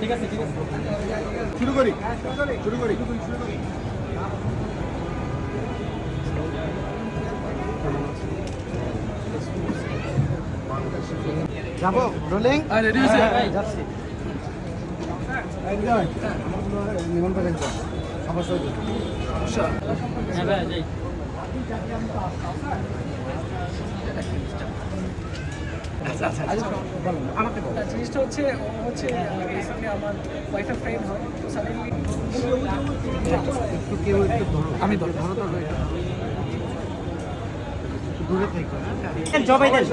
ঠিক আছে ঠিক আছে। শুরু করি শুরু করি। যাব? রোলিং রেডি হয়েছে। যাচ্ছি। নিমন করে একদম সমস্যা হয়েছে হ্যাঁ জিনিসটা হচ্ছে ও হচ্ছে বেসিক্যালি আমার ওয়াইফের ফ্রেন্ড হয় তো সাডেনলি একটু কেউ একটু ধরো। আমি ধরো। ধরো ধরো দূরে থেকে। জবাই দেন।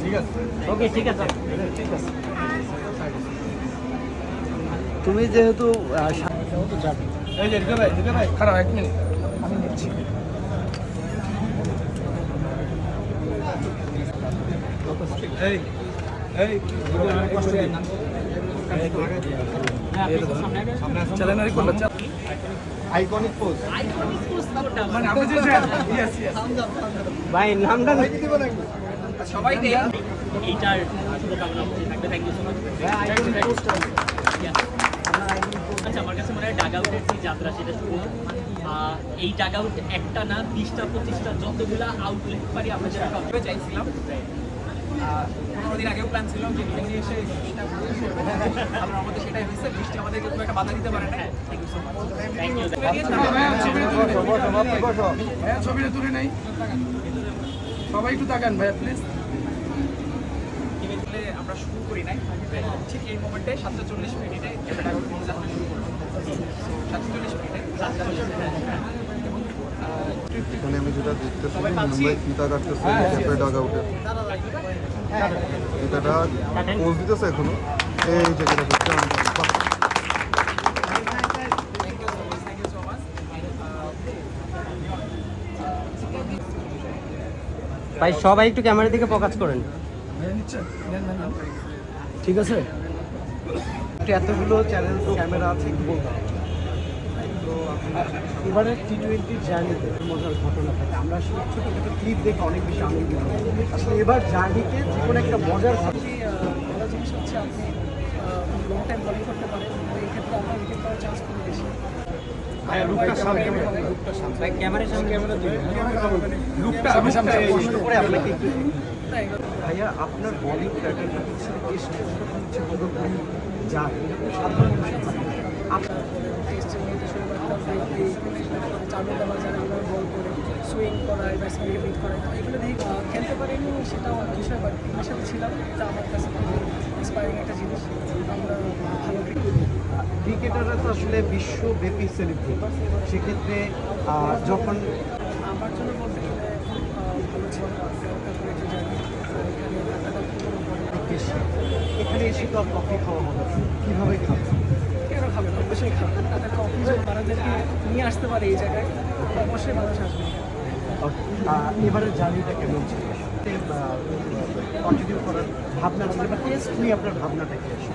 ঠিক আছে। ওকে ঠিক আছে। তুমি যেহেতু আহ, সা- এই যে রিজা ভাই ভাই খারাপ এক মিনিট। আমি নিচ্ছি। এই এই হ্যাঁ আইকনিক পোজ মানে আমি যে ইয়েস ইয়েস ভাই নামটা সবাই দেন এইটার শুভকামনা থাকবে। থ্যাংক ইউ সো মাচ আচ্ছা আমার কাছে মনে হয় ডাগ আউটের যে যাত্রা সেটা শুরু এই ডাগ আউট একটা না বিশটা পঁচিশটা যতগুলা আউটলেট পারি আমরা যেটা তবে চাইছিলাম পনেরো দিন আগেও প্ল্যান ছিল যে এখানে এসে বৃষ্টিটা আমরা আমাদের সেটাই হয়েছে বৃষ্টি আমাদেরকে খুব একটা বাধা দিতে পারে না। ভাইয়া ছবিটা তুলে নেই। সবাই একটু তাকান ভাইয়া প্লিজ আমরা শুরু করি নাই। ঠিক এই মোমেন্টে সাতটা চল্লিশ মিনিটে এটা ডাক যাত্রা শুরু করব সাতটা চল্লিশ মিনিটে এখানে আমি যেটা দেখতেছি মুম্বাই ফিতা কাটতেছে ক্যাফে ডাগ আউটে ফিতাটা পোজ দিতেছে এখনও। এই যে যেটা ভাই সবাই একটু ক্যামেরার দিকে ফোকাস করেন। ঠিক আছে? এতগুলো চ্যানেল ক্যামেরা আছে কি বলতে হবে? তো এবারে টি টোয়েন্টি জার্নিতে মজার ঘটনা থাকে আমরা আসলে ছোটো ছোটো ক্লিপ দেখে অনেক বেশি আনন্দিত আসলে এবার জার্নিতে যে কোনো একটা মজার ঘটনা ভালো জিনিস হচ্ছে আপনি লং টাইম বলিং করতে পারেন তো এই ক্ষেত্রে আপনার উইকেট পাওয়ার চান্স খুব বেশি ভাই ক্যামেরার সামনে ক্যামেরা লুকটা আমি সামনে প্রশ্ন করে আপনাকে একটু তাই ভাইয়া আপনার বলিং প্যাটার্নটা হচ্ছে বেশ কিছুটা হচ্ছে পুরোপুরি যায় সাধারণ মানুষের থাকে না। আপনার টেস্টের মধ্যে শুরু করতে হবে চালু দেওয়া যারা আমরা বল করে সুইং করায় ব্যাটসম্যানকে বিট করায় তো এগুলো দেখে খেলতে পারিনি সেটা অন্য বিষয় বাট টিমের সাথে ছিলাম এটা আমার কাছে খুবই ইন্সপায়ারিং একটা জিনিস আমরা ভালো ক্রিকেটাররা তো আসলে বিশ্বব্যাপী সেলিব্রিটি সেক্ষেত্রে যখন আমার জন্য বলতে গেলে ভালো ছিল এখানে এসে তো কফি খাওয়া হবে কীভাবে খাবেন কেন খাবে অবশ্যই খাবে। অফিসে তাদেরকে নিয়ে আসতে পারে এই জায়গায় অবশ্যই মানুষ আসবে। আহ, এবারের জার্নিটা কেমন ছিল? কন্টিনিউ করার ভাবনা ছিল বা টেস্ট নিয়ে আপনার ভাবনাটা কি আসে